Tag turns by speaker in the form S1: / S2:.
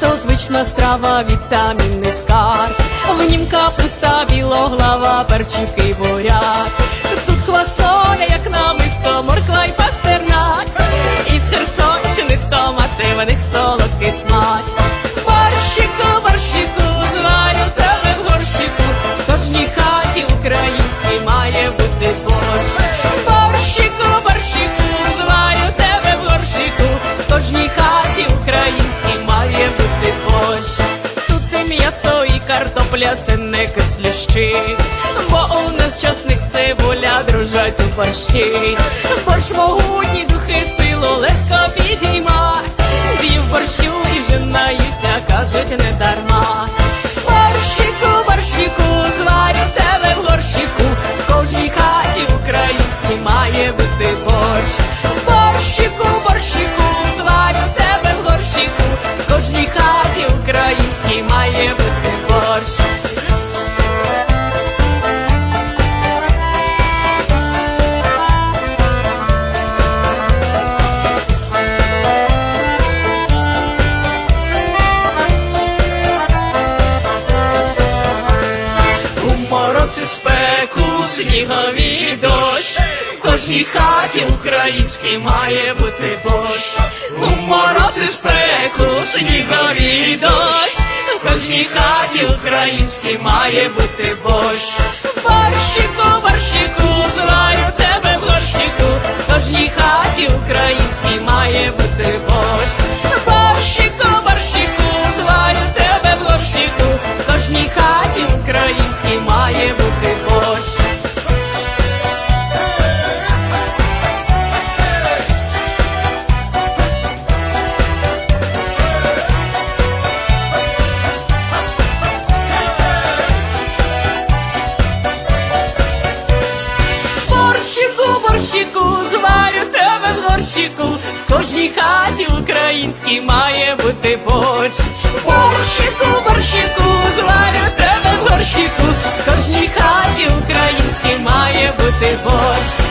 S1: Смачна страва, вітамінний скарб. В нім капуста, білоглава, перчики, буряк. Картопля, це не кислющі. Бо у нас часник цибуля дружать у борщі. Борщ могутні духи силу легко підійма. З'їв борщу і вже наюся, кажуть не дарма. Спеку снігові дощ, в кожній хаті українській має бути борщ. У мороз і спеку снігові дощ, в кожній хаті українській має бути борщ. Борщику, борщику, зварю тебе в горщику, в кожній хаті українській має бути борщ. борщику, в кожній хаті українській має бути борщ. Борщику, борщику, зварю тебе в горщику, в кожній хаті українській має бути борщ.